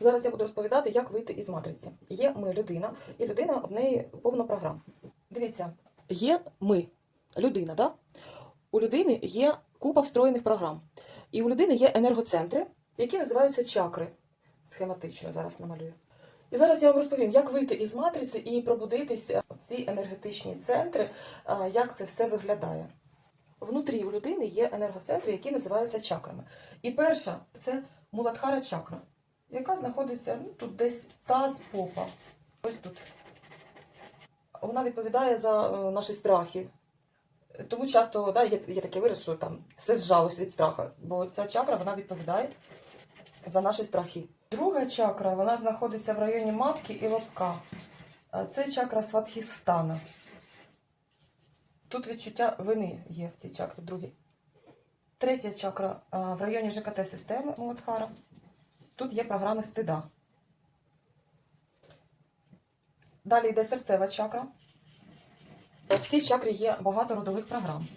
Зараз я буду розповідати, як вийти із матриці. Є ми людина, і людина в неї повно програм. Дивіться, є ми, людина, да? У людини є купа встроєних програм. І у людини є енергоцентри, які називаються чакри. Схематично зараз намалюю. І зараз я вам розповім, як вийти із матриці і пробудитися в ці енергетичні центри, як це все виглядає. Внутрі у людини є енергоцентри, які називаються чакрами. І перша це муладхара чакра, яка знаходиться ну, тут десь таз попа. Ось тут. Вона відповідає за е, наші страхи. Тому часто да, є, є такий вираз, що там все зжалось від страха, бо ця чакра вона відповідає за наші страхи. Друга чакра вона знаходиться в районі матки і лобка. Це чакра сватхістана. Тут відчуття вини є в цій чакрі, другій. Третя чакра в районі ЖКТ-системи Муладхара. Тут є програми стида. Далі йде серцева чакра. В цій чакрі є багато родових програм.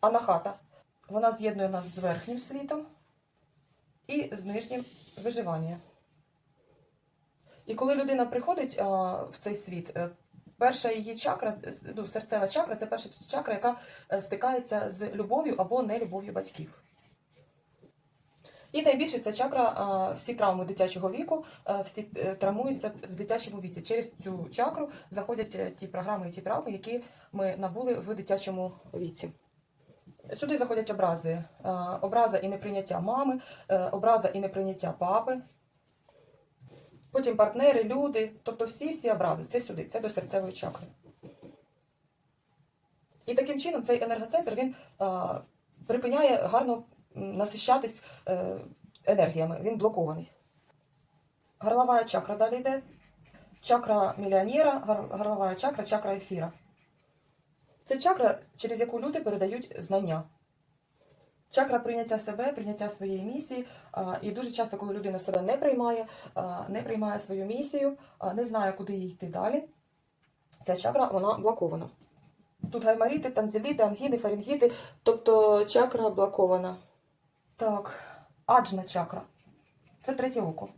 Анахата. Вона з'єднує нас з верхнім світом і з нижнім виживання. І коли людина приходить в цей світ, е, перша її чакра, ну, серцева чакра це перша чакра, яка е, стикається з любов'ю або нелюбов'ю батьків. І найбільше ця чакра, всі травми дитячого віку, а, всі е, травмуються в дитячому віці. Через цю чакру заходять е, ті програми і ті травми, які ми набули в дитячому віці. Сюди заходять образи. Образа і неприйняття мами, е, образа і неприйняття папи. Потім партнери, люди, тобто всі всі образи. Це сюди, це до серцевої чакри. І таким чином цей енергоцентр він а, припиняє гарно насищатись енергіями. Він блокований. Горлова чакра далі йде. Чакра мільйонера, гор- горлова чакра, чакра ефіра. Це чакра, через яку люди передають знання. Чакра прийняття себе, прийняття своєї місії. І дуже часто, коли людина себе не приймає, не приймає свою місію, не знає, куди їй йти далі, ця чакра вона блокована. Тут гаймаріти, танзеліти, ангіди, фарінгіти, тобто чакра блокована. Так, аджна чакра. Це третє око.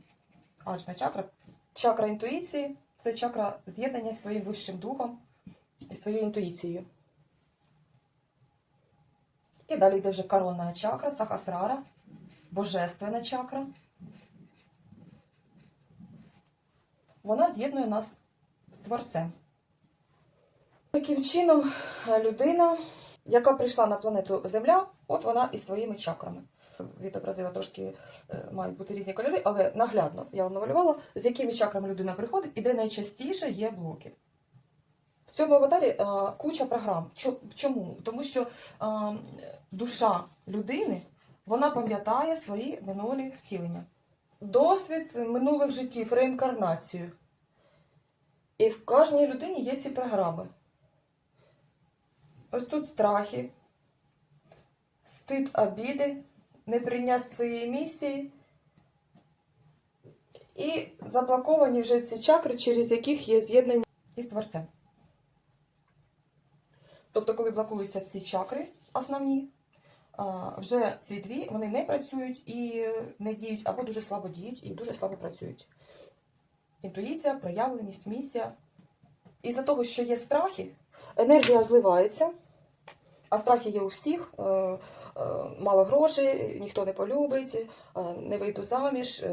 Аджна чакра. Чакра інтуїції це чакра з'єднання зі своїм вищим духом і своєю інтуїцією. І далі йде вже коронна чакра, сахасрара, божественна чакра. Вона з'єднує нас з творцем. Таким чином, людина, яка прийшла на планету Земля, от вона із своїми чакрами. Відобразила трошки, е, мають бути різні кольори, але наглядно я вам намалювала, з якими чакрами людина приходить і де найчастіше є блоки. В цьому аватарі е, куча програм. Чому? Тому що е, душа людини вона пам'ятає свої минулі втілення. Досвід минулих життів, реінкарнацію. І в кожній людині є ці програми. Ось тут страхи, стид обіди, неприйняття своєї місії. І заблоковані вже ці чакри, через яких є з'єднання із творцем. Тобто, коли блокуються ці чакри основні, вже ці дві вони не працюють і не діють, або дуже слабо діють і дуже слабо працюють. Інтуїція, проявленість, місія. Із-за того, що є страхи, енергія зливається, а страхи є у всіх. е, е, Мало грошей, ніхто не полюбить, е, не вийду заміж,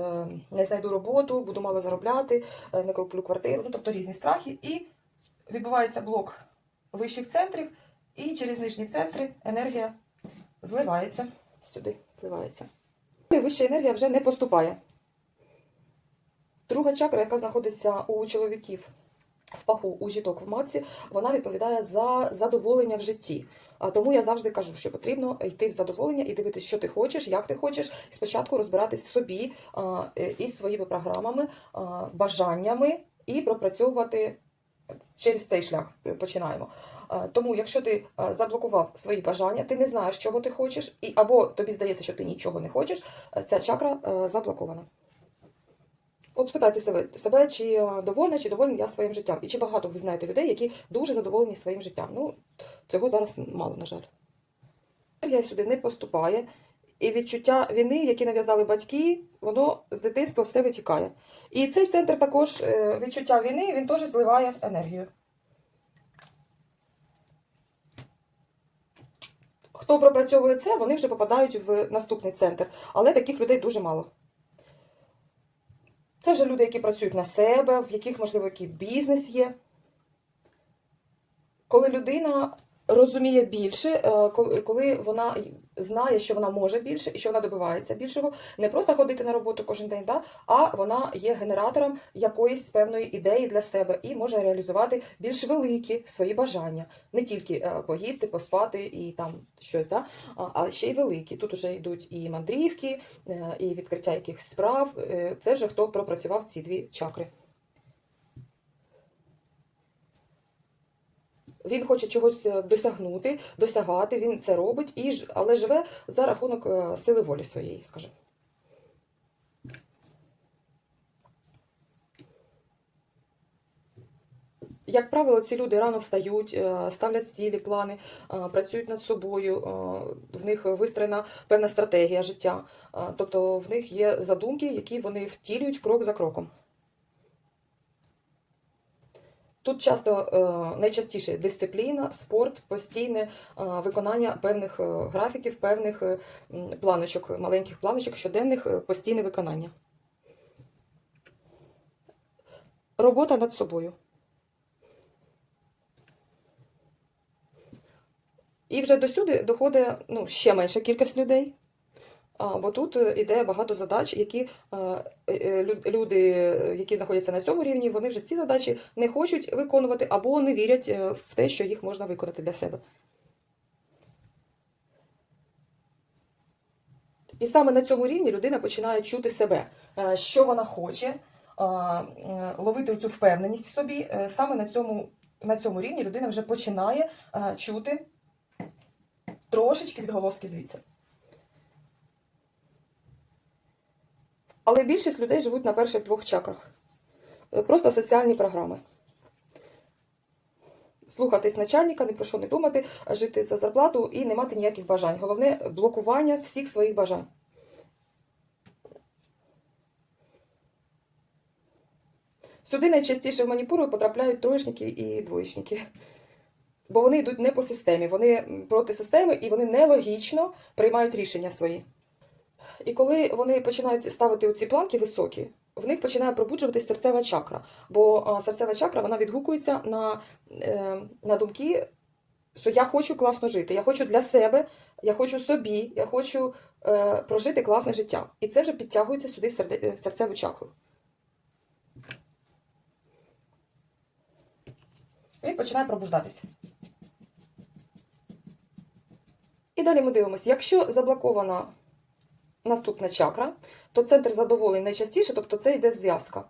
не знайду роботу, буду мало заробляти, не куплю квартиру. Ну, тобто різні страхи. І відбувається блок вищих центрів, і через нижні центри енергія зливається сюди, зливається. І вища енергія вже не поступає. Друга чакра, яка знаходиться у чоловіків в паху, у жіток в матці, вона відповідає за задоволення в житті. Тому я завжди кажу, що потрібно йти в задоволення і дивитися, що ти хочеш, як ти хочеш, і спочатку розбиратись в собі е, із своїми програмами, бажаннями і пропрацьовувати через цей шлях е, починаємо. Тому, якщо ти заблокував свої бажання, ти не знаєш, чого ти хочеш, і або тобі здається, що ти нічого не хочеш, е, ця чакра заблокована. От спитайте себе, себе, чи е, довольна, чи довольна я своїм життям. І чи багато ви знаєте людей, які дуже задоволені своїм життям. Ну, цього зараз мало, на жаль. Енергія сюди не поступає, і відчуття вини, які нав'язали батьки, воно з дитинства все витікає. І цей центр також е, відчуття вини, він теж зливає енергію. Хто пропрацьовує це, вони вже попадають в наступний центр. Але таких людей дуже мало. Це вже люди, які працюють на себе, в яких, можливо, який бізнес є. Коли людина розуміє більше, е, коли- вона знає, що вона може більше і що вона добивається більшого, не просто ходити на роботу кожен день, да, а вона є генератором якоїсь певної ідеї для себе і може реалізувати більш великі свої бажання, не тільки е, поїсти, поспати і там щось, да, а- ще й великі. Тут вже йдуть і мандрівки, е, і відкриття якихось справ. Це вже хто пропрацював ці дві чакри. Він хоче чогось е, досягнути, досягати, він це робить, і, але живе за рахунок е, сили волі своєї, скажімо. Як правило, ці люди рано встають, е, ставлять цілі, плани, працюють над собою, в них вистроєна певна стратегія життя. Тобто в них є задумки, які вони втілюють крок за кроком. Тут часто е, найчастіше дисципліна, спорт, постійне е, виконання певних е, графіків, певних планочок, маленьких планочок, щоденних, постійне виконання. Робота над собою. І вже досюди доходить ну, ще менша кількість людей. Бо тут е, іде багато задач, які е, е, люди, які знаходяться на цьому рівні, вони вже ці задачі не хочуть виконувати або не вірять в те, що їх можна виконати для себе. І саме на цьому рівні людина починає чути себе, що вона хоче, ловити цю впевненість в собі. Саме на цьому, на цьому рівні людина вже починає чути трошечки відголоски звідси. Але більшість людей живуть на перших двох чакрах. Е, Просто соціальні програми. Слухатись начальника, ні про що не думати, жити за зарплату і не мати ніяких бажань. Головне блокування всіх своїх бажань. Сюди найчастіше в маніпуру потрапляють троєчники і двоєчники. Бо вони йдуть не по системі, вони проти системи і вони нелогічно приймають рішення свої. І коли вони починають ставити ці планки високі, в них починає пробуджуватись серцева чакра. Бо серцева чакра вона відгукується на, е, на думки, що я хочу класно жити, я хочу для себе, я хочу собі, я хочу е, прожити класне життя. І це вже підтягується сюди в серцеву чакру. Він починає пробуждатися. І далі ми дивимося, якщо заблокована наступна чакра, то центр задоволень найчастіше, тобто це йде зв'язка.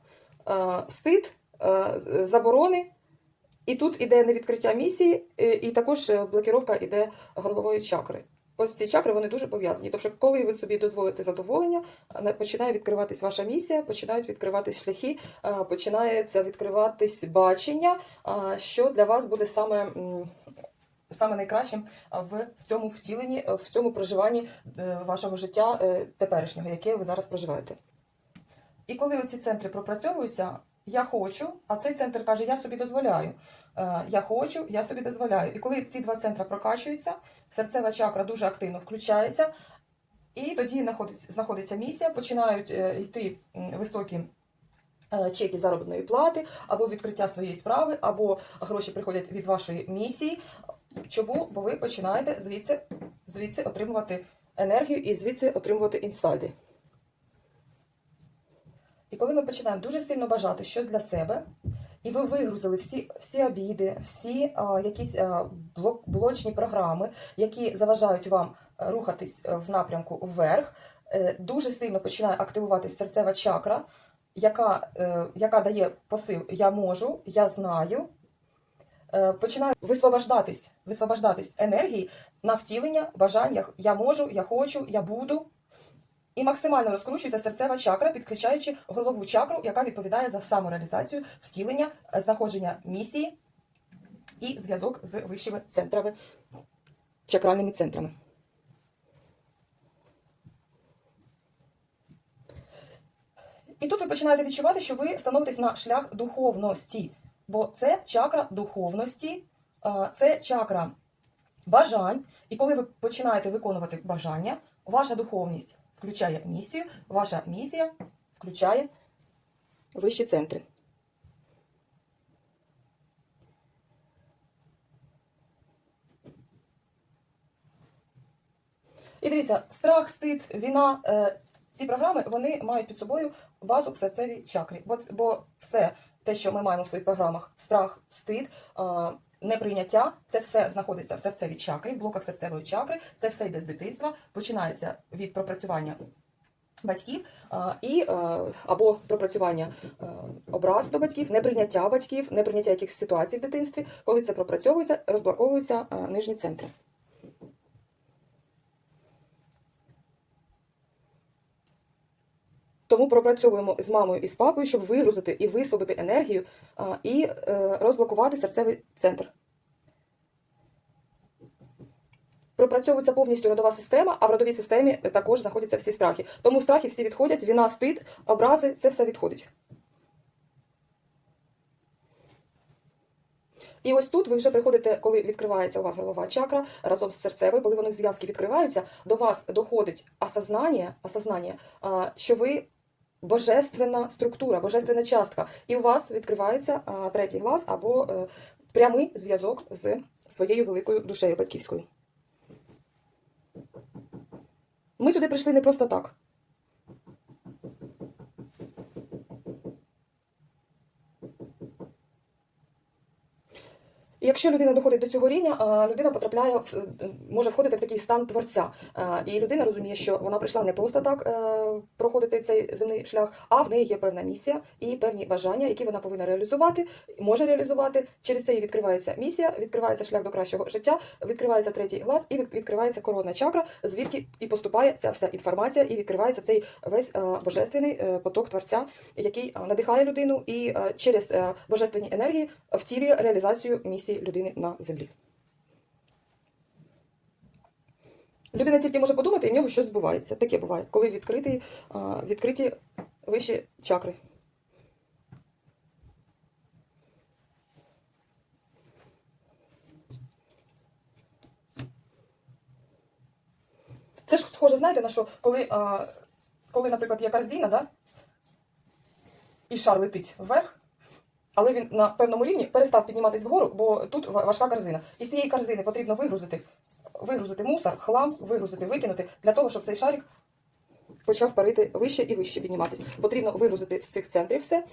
Е, Стид, е, заборони, і тут іде невідкриття місії, е, і також блокіровка іде горлової чакри. Ось ці чакри вони дуже пов'язані. Тобто, коли ви собі дозволите задоволення, починає відкриватись ваша місія, починають відкриватись шляхи, починається відкриватись бачення, що для вас буде саме. Саме найкращим а, в, цьому втіленні, е, в цьому проживанні е, вашого життя е, теперішнього, яке ви зараз проживаєте. І коли оці центри пропрацьовуються, я хочу, а цей центр каже, я собі дозволяю. Я хочу, я собі дозволяю. І коли ці два центри прокачуються, серцева чакра дуже активно включається, і тоді знаходиться, місія, починають йти високі чеки заробітної плати, або відкриття своєї справи, або гроші приходять від вашої місії. Чому? Бо ви починаєте звідси, звідси отримувати енергію і звідси отримувати інсайди. І коли ми починаємо дуже сильно бажати щось для себе, і ви вигрузили всі, всі обіди, всі а, якісь а, блок, блочні програми, які заважають вам е, рухатись е, в напрямку вверх, е, дуже сильно починає активуватись серцева чакра, яка, е, яка дає посил Я можу, я знаю. Е, Починає висвобождатись, висвобождатись енергії на втілення, бажань я можу, я хочу, я буду. І максимально розкручується серцева чакра, підключаючи голову чакру, яка відповідає за самореалізацію, втілення, знаходження місії і зв'язок з вищими центрами, чакральними центрами. І тут ви починаєте відчувати, що ви становитесь на шлях духовності бо це чакра духовності, це чакра бажань. І коли ви починаєте виконувати бажання, ваша духовність включає місію, ваша місія включає вищі центри. І дивіться, страх, стид, війна. Е, ці програми вони мають під собою базу в серцевій чакрі. Бо, бо все те, що ми маємо в своїх програмах, страх, стид, неприйняття, це все знаходиться в серцевій чакрі, в блоках серцевої чакри. Це все йде з дитинства, починається від пропрацювання батьків і е, або пропрацювання е, образ до батьків, неприйняття батьків, неприйняття якихось ситуацій в дитинстві. Коли це пропрацьовується, розблоковуються е, нижні центри. Тому пропрацьовуємо з мамою і з папою, щоб вигрузити і висвободити енергію і е, розблокувати серцевий центр. Пропрацьовується повністю родова система, а в родовій системі також знаходяться всі страхи. Тому страхи всі відходять, віна, стид, образи це все відходить. І ось тут ви вже приходите, коли відкривається у вас голова чакра разом з серцевою, коли вони зв'язки відкриваються, до вас доходить осознання, осознання що ви божественна структура, божественна частка. І у вас відкривається третій глаз або е, прямий зв'язок з своєю великою душею батьківською. Ми сюди прийшли не просто так. Якщо людина доходить до цього рівня, людина потрапляє в може входити в такий стан творця. І людина розуміє, що вона прийшла не просто так е, проходити цей земний шлях, а в неї є певна місія і певні бажання, які вона повинна реалізувати, може реалізувати. Через це їй відкривається місія, відкривається шлях до кращого життя, відкривається третій глаз і від- відкривається коронна чакра, звідки і поступає ця вся інформація, і відкривається цей весь е, божественний е, поток творця, який е, надихає людину і е, через е, божественні енергії втілює реалізацію місії людини на землі. Людина тільки може подумати, і в нього щось збувається. Таке буває, коли відкриті, відкриті вищі чакри. Це ж схоже, знаєте, на що, коли, коли наприклад, є корзина, да? і шар летить вверх, але він на певному рівні перестав підніматись вгору, бо тут ва- важка корзина. І з цієї корзини потрібно вигрузити, вигрузити мусор, хлам, вигрузити, викинути, для того, щоб цей шарик почав парити вище і вище підніматись. Потрібно вигрузити з цих центрів все.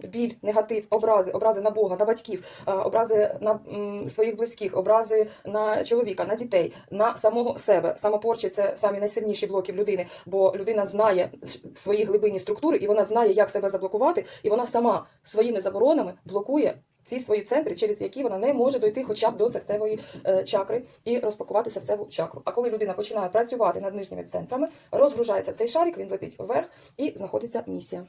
Біль, негатив, образи, образи на Бога, на батьків, е, образи на своїх близьких, образи на чоловіка, на дітей, на самого себе. Самопорчі це самі найсильніші блоки в людини, бо людина знає свої глибинні структури, і вона знає, як себе заблокувати, і вона сама своїми заборонами блокує ці свої центри, через які вона не може дойти хоча б до серцевої е, чакри і розпакувати серцеву чакру. А коли людина починає працювати над нижніми центрами, розгружається цей шарик, він летить вверх і знаходиться місія.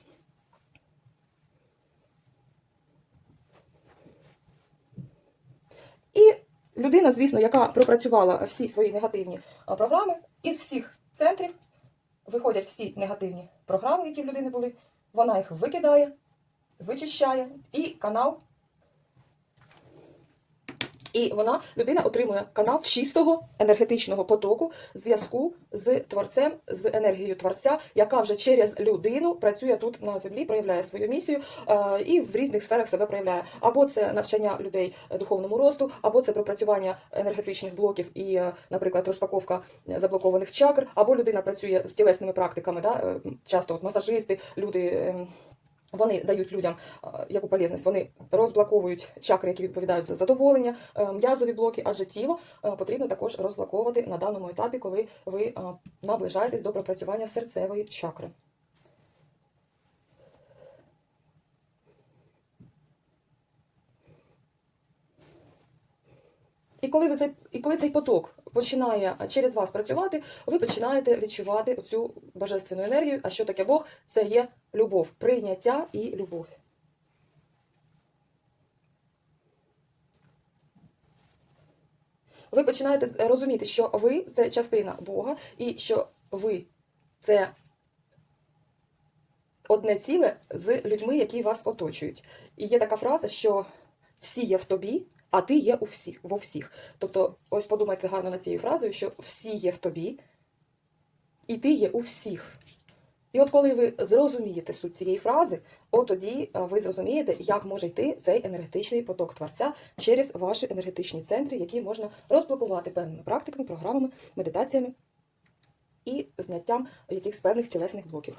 І людина, звісно, яка пропрацювала всі свої негативні програми, із всіх центрів виходять всі негативні програми, які в людини були, вона їх викидає, вичищає, і канал. І вона, людина отримує канал чистого енергетичного потоку зв'язку з творцем, з енергією творця, яка вже через людину працює тут на землі, проявляє свою місію е, і в різних сферах себе проявляє. Або це навчання людей духовному росту, або це пропрацювання енергетичних блоків і, е, наприклад, розпаковка заблокованих чакр, або людина працює з тілесними практиками. Да? е, Часто от масажисти, люди. Вони дають людям е, яку полезність, вони розблоковують чакри, які відповідають за задоволення, е, м'язові блоки, адже тіло е, потрібно також розблоковувати на даному етапі, коли ви наближаєтесь до пропрацювання серцевої чакри. І коли, ви цей, і коли цей поток починає через вас працювати, ви починаєте відчувати цю божественну енергію. А що таке Бог? Це є любов, прийняття і любов. Ви починаєте розуміти, що ви це частина Бога, і що ви це одне ціле з людьми, які вас оточують. І є така фраза, що всі є в тобі, а ти є у всіх, во всіх. Тобто, ось подумайте гарно над цією фразою, що всі є в тобі, і ти є у всіх. І от коли ви зрозумієте суть цієї фрази, от тоді е, ви зрозумієте, як може йти цей енергетичний поток творця через ваші енергетичні центри, які можна розблокувати певними практиками, програмами, медитаціями і зняттям якихось певних тілесних блоків.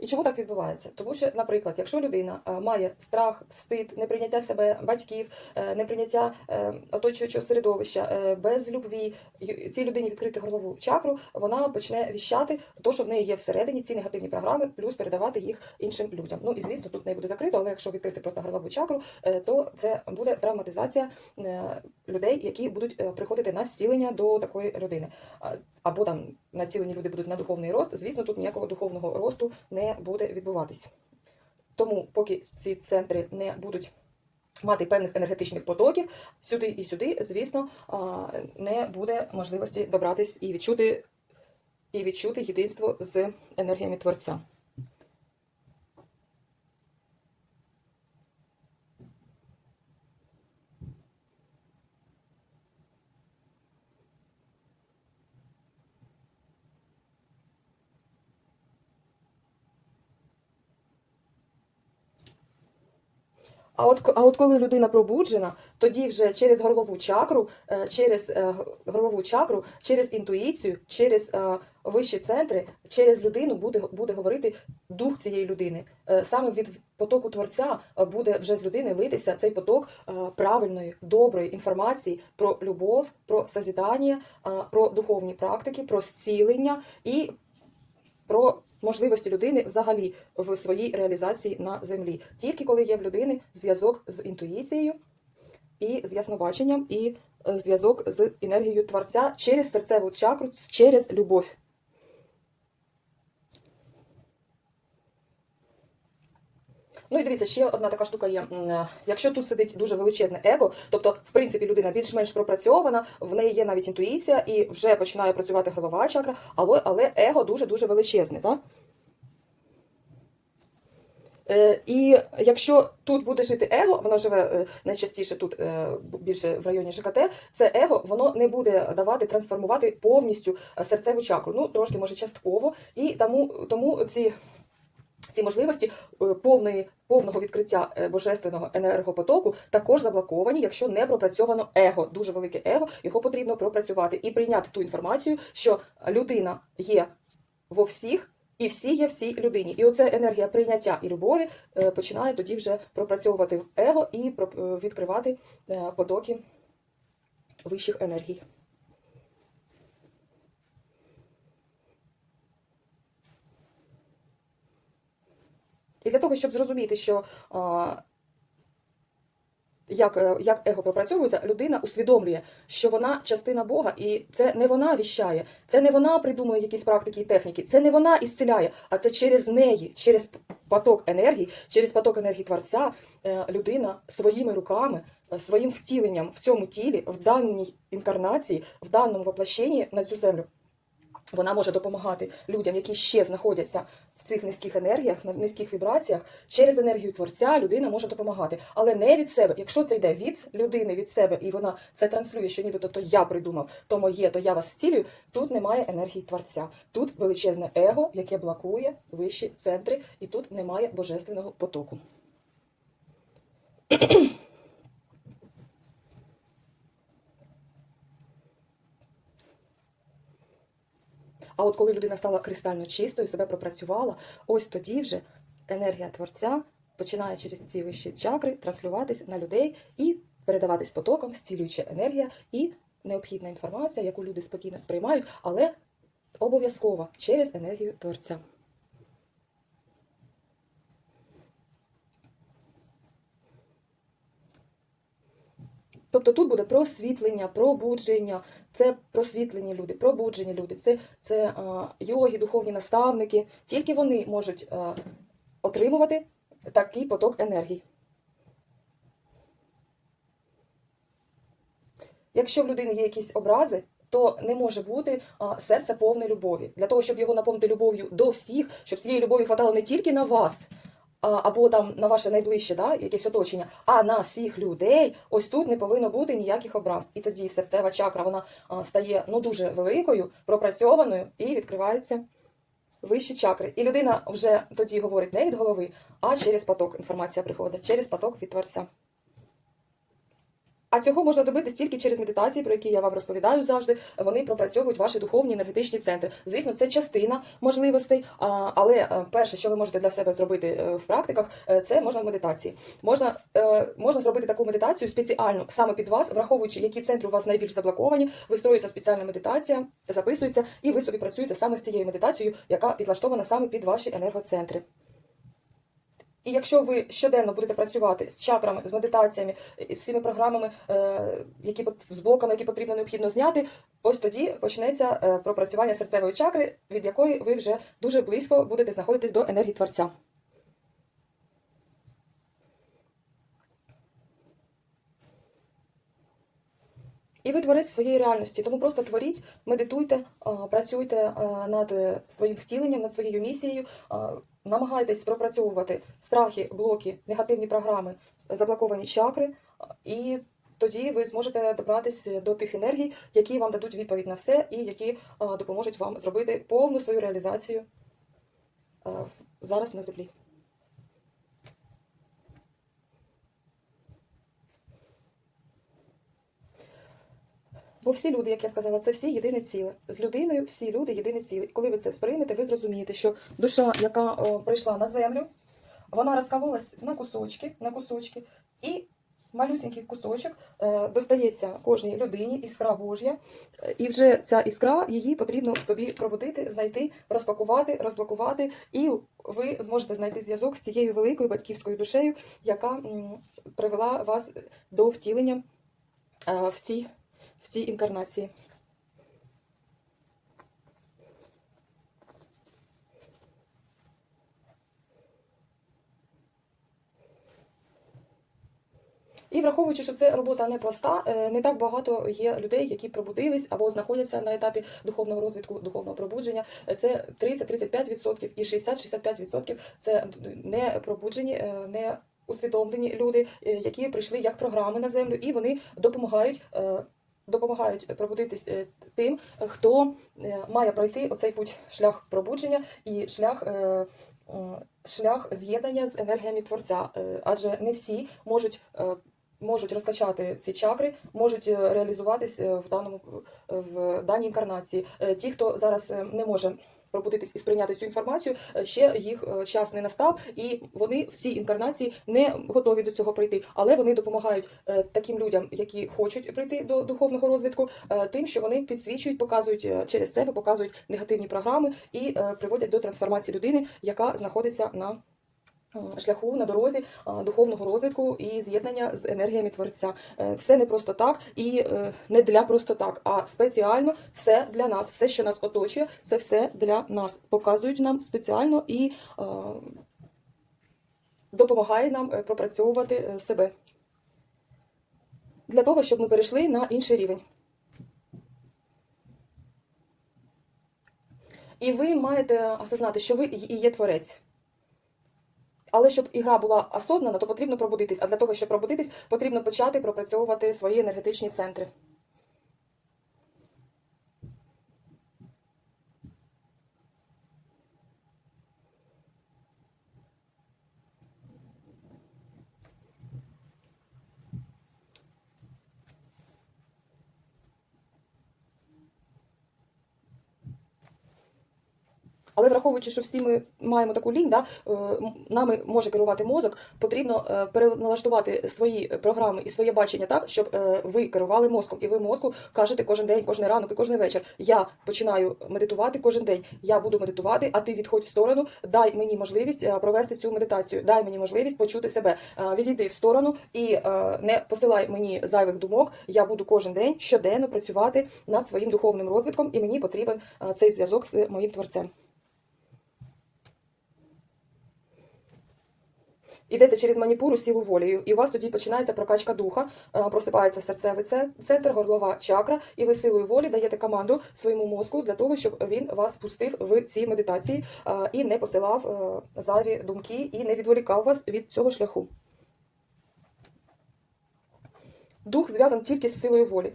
І чому так відбувається? Тому що, наприклад, якщо людина е, має страх, стид, неприйняття себе, батьків, е, неприйняття е, оточуючого середовища, без любві, цій людині відкрити горлову чакру, вона почне віщати то, що в неї є всередині, ці негативні програми, плюс передавати їх іншим людям. Ну і звісно, тут не буде закрито, але якщо відкрити просто горлову чакру, то це буде травматизація людей, які будуть приходити на зцілення до такої людини. Або там націлені люди будуть на духовний рост. Звісно, тут ніякого духовного росту не буде відбуватись. Тому, поки ці центри не будуть мати певних енергетичних потоків сюди і сюди, звісно, не буде можливості добратись і відчути, і відчути єдинство з енергіями Творця. А от, а от коли людина пробуджена, тоді вже через горлову чакру, е, через е, горлову чакру, через інтуїцію, через е, вищі центри, через людину буде, буде говорити дух цієї людини. Саме від потоку творця буде вже з людини литися цей поток правильної, доброї інформації про любов, про созідання, про духовні практики, про зцілення і про можливості людини взагалі в своїй реалізації на землі. Тільки коли є в людини зв'язок з інтуїцією і з яснобаченням, і е, зв'язок з енергією творця через серцеву чакру, через любов. Ну і дивіться, ще одна така штука є. Якщо тут сидить дуже величезне его, тобто, в принципі, людина більш-менш пропрацьована, в неї є навіть інтуїція і вже починає працювати голова чакра, але, але его дуже-дуже величезне. Так? Е, І якщо тут буде жити его, воно живе е, найчастіше тут е, більше в районі ЖКТ, це его воно не буде давати трансформувати повністю серцеву чакру. Ну трошки може частково, і тому, тому ці. Ці можливості е, повної, повного відкриття е, божественного енергопотоку також заблоковані, якщо не пропрацьовано его, дуже велике его, його потрібно пропрацювати і прийняти ту інформацію, що людина є во всіх, і всі є в цій людині. І оце енергія прийняття і любові е, починає тоді вже пропрацьовувати его і відкривати потоки вищих енергій. І для того, щоб зрозуміти, що як, е, як его пропрацьовується, людина усвідомлює, що вона частина Бога, і це не вона віщає, це не вона придумує якісь практики і техніки, це не вона ісціляє, а це через неї, через поток енергії, через поток енергії Творця, е, людина своїми руками, е, своїм втіленням в цьому тілі, в даній інкарнації, в даному воплощенні на цю землю. Вона може допомагати людям, які ще знаходяться в цих низьких енергіях, на низьких вібраціях. Через енергію творця людина може допомагати, але не від себе. Якщо це йде від людини, від себе, і вона це транслює, що нібито то я придумав, то моє, то я вас зцілюю. Тут немає енергії творця. Тут величезне его, яке блокує вищі центри, і тут немає божественного потоку. А от коли людина стала кристально чистою, себе пропрацювала, ось тоді вже енергія творця починає через ці вищі чакри транслюватись на людей і передаватись потоком, зцілююча енергія і необхідна інформація, яку люди спокійно сприймають, але обов'язково через енергію творця. Тобто тут буде просвітлення, пробудження, це просвітлені люди, пробуджені люди, це, це е, йоги, духовні наставники. Тільки вони можуть е, отримувати такий поток енергії. Якщо в людини є якісь образи, то не може бути а, серце повне любові. Для того, щоб його наповнити любов'ю до всіх, щоб цієї любові хватало не тільки на вас, а, або там на ваше найближче, да, якесь оточення, а на всіх людей, ось тут не повинно бути ніяких образ. І тоді серцева чакра вона стає ну дуже великою, пропрацьованою і відкриваються вищі чакри. І людина вже тоді говорить не від голови, а через поток. Інформація приходить, через поток від творця. А цього можна добитись тільки через медитації, про які я вам розповідаю завжди. Вони пропрацьовують ваші духовні енергетичні центри. Звісно, це частина можливостей, але е, перше, що ви можете для себе зробити е, в практиках, е, це можна в медитації. Можна, можна зробити таку медитацію спеціально саме під вас, враховуючи, які центри у вас найбільш заблоковані. Вистроюється спеціальна медитація, записується, і ви собі працюєте саме з цією медитацією, яка підлаштована саме під ваші енергоцентри. І якщо ви щоденно будете працювати з чакрами, з медитаціями, з всіми програмами, е, які з блоками, які потрібно необхідно зняти, ось тоді почнеться е, пропрацювання серцевої чакри, від якої ви вже дуже близько будете знаходитись до енергії творця. І ви творець своєї реальності, тому просто творіть, медитуйте, працюйте над своїм втіленням, над своєю місією, намагайтесь пропрацьовувати страхи, блоки, негативні програми, заблоковані чакри, і тоді ви зможете добратися до тих енергій, які вам дадуть відповідь на все, і які допоможуть вам зробити повну свою реалізацію зараз на землі. Бо всі люди, як я сказала, це всі єдине ціле. З людиною всі люди єдине ціле. І коли ви це сприймете, ви зрозумієте, що душа, яка о, прийшла на землю, вона розкололась на кусочки, на кусочки, і малюсенький кусочок е, достається кожній людині, іскра Божя, і вже ця іскра її потрібно в собі пробудити, знайти, розпакувати, розблокувати, і ви зможете знайти зв'язок з цією великою батьківською душею, яка м, привела вас до втілення е, в цій в цій інкарнації. І враховуючи, що це робота непроста, е, не так багато є людей, які пробудились або знаходяться на етапі духовного розвитку, духовного пробудження. Е, Це 30-35% і 60-65% це не пробуджені, е, не усвідомлені люди, які прийшли як програми на землю, і вони допомагають. Допомагають пробудитись е, тим, хто е, має пройти оцей путь шлях пробудження і шлях, е, шлях з'єднання з енергіями творця. Адже не всі можуть можуть розкачати ці чакри, можуть реалізуватись в даному в даній інкарнації. Ті, хто зараз не може пробудитись і сприйняти цю інформацію, е, ще їх е, час не настав, і вони в цій інкарнації не готові до цього прийти. Але вони допомагають е, таким людям, які хочуть прийти до духовного розвитку, тим, що вони підсвічують, показують через себе, показують негативні програми і приводять до трансформації людини, яка знаходиться на шляху на дорозі духовного розвитку і з'єднання з енергіями творця. Е, Все не просто так і е, не для просто так, а спеціально все для нас, все, що нас оточує, це все для нас. Показують нам спеціально і допомагає нам е, пропрацьовувати себе для того, щоб ми перейшли на інший рівень. І ви маєте осознати, що ви і є творець. Але щоб ігра була осознана, то потрібно пробудитись. А для того, щоб пробудитись, потрібно почати пропрацьовувати свої енергетичні центри. Але враховуючи, що всі ми маємо таку лінь, да, е, нами може керувати мозок, потрібно е, переналаштувати свої програми і своє бачення так, щоб е, ви керували мозком, і ви мозку кажете кожен день, кожен ранок і кожен вечір. Я починаю медитувати кожен день. Я буду медитувати, а ти відходь в сторону. Дай мені можливість провести цю медитацію. Дай мені можливість почути себе. Відійди в сторону і не посилай мені зайвих думок. Я буду кожен день щоденно працювати над своїм духовним розвитком, і мені потрібен цей зв'язок з моїм творцем. Ідете через маніпуру сілу волею, і у вас тоді починається прокачка духа, е, просипається серцевий центр, горлова чакра, і ви силою волі даєте команду своєму мозку для того, щоб він вас пустив в ці медитації е, і не посилав е, зайві думки, і не відволікав вас від цього шляху. Дух зв'язан тільки з силою волі.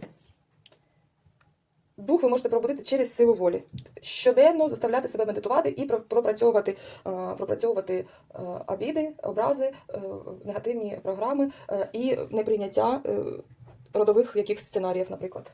Дух ви можете пробудити через силу волі. Щоденно заставляти себе медитувати і про- пропрацьовувати, е, пропрацьовувати е, обіди, образи, е, негативні програми і неприйняття родових яких сценаріїв, наприклад.